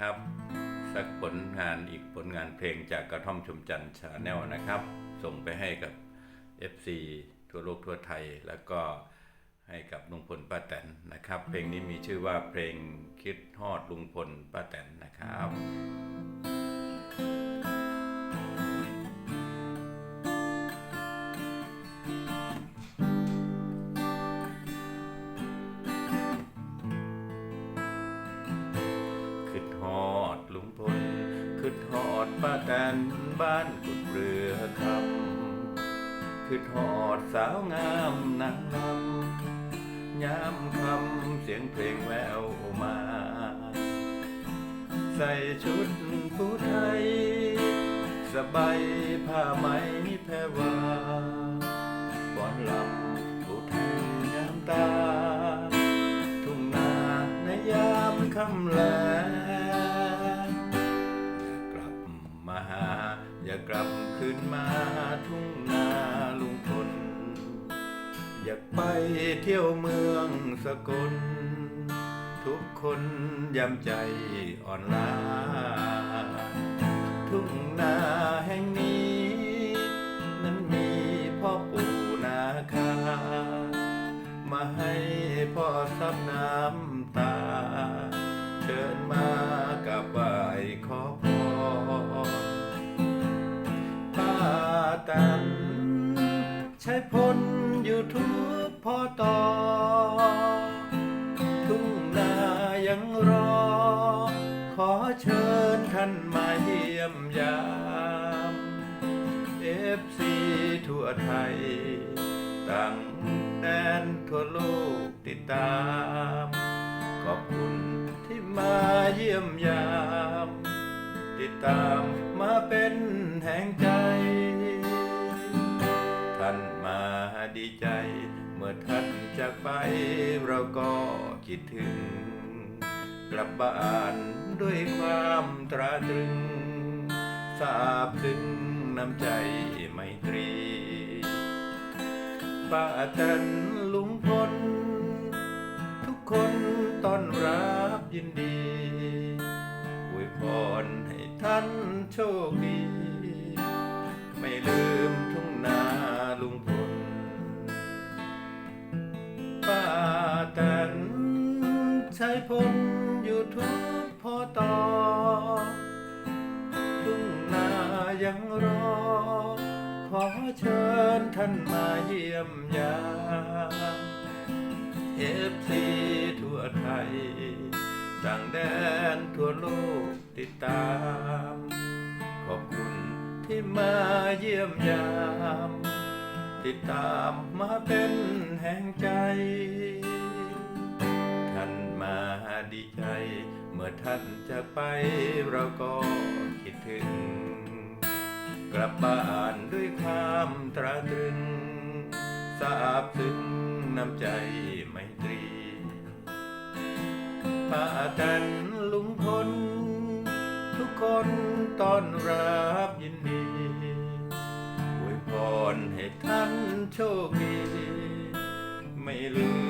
นะครับ สักผลงานอีกผลงานเพลงจากกระท่อมชมจันทร์ชาแนลนะครับ ส่งไปให้กับ FC ทั่วโลกทั่วไทย แล้วก็ให้กับลุงพลป้าแตนนะครับ เพลงนี้มีชื่อว่าเพลงคิดฮอดลุงพลป้าแตนนะครับ ดป้าแตนบ้านกุดเรือคำขึ้นฮอดสาวงามนางลำยามคำเสียงเพลงแววมา ใส่ชุดผู้ไทย สบายผ้าไหมแพรวาฟ้อนลำผู้ไทยงามตา ทุ่งนาในยามค่ำแลง อย่ากลับคืนมาทุ่งนาลุงพลอยากไปเที่ยวเมืองสกล ทุกคนยำใจอ่อนล้า ทุ่งนาแห่งนี้ นั้นมีพ่อปู่นาคา มาให้พ่อซับน้ำ ใช้พลอยู่ทุกพอต่อ ทุ่งนายังรอ ขอเชิญท่านมาเยี่ยมยามเอฟซีทั่วไทย ต่างแดนทั่วโลกติดตาม ขอบคุณที่มาเยี่ยมยาม ติดตามมาเป็นแห่งใจ ดีใจ เมื่อท่านจากไปเราก็คิดถึง กลับบ้านด้วยความตราตรึงซาบซึ้งน้ำใจไมตรีป้าแตนลุงพลทุกคนต้อนรับยินดีอวยพรให้ท่านโชคดี ไม่ลืม ใช้พลอยู่ทุกพอต่อทุ่งนายังรอ ขอเชิญท่านมาเยี่ยมยามเอฟซีทั่วไทย ต่างแดนทั่วโลกติดตาม ขอบคุณที่มาเยี่ยมยาม ติดตามมาเป็นแห่งใจ มาดีใจ เมื่อท่านจะไปเราก็คิดถึง กลับบ้านด้วยความตราตรึงซาบซึ้งน้ำใจไมตรีป้าแตนลุงพลทุกคนต้อนรับยินดีอวยพรให้ท่านโชคดี ไม่ลืม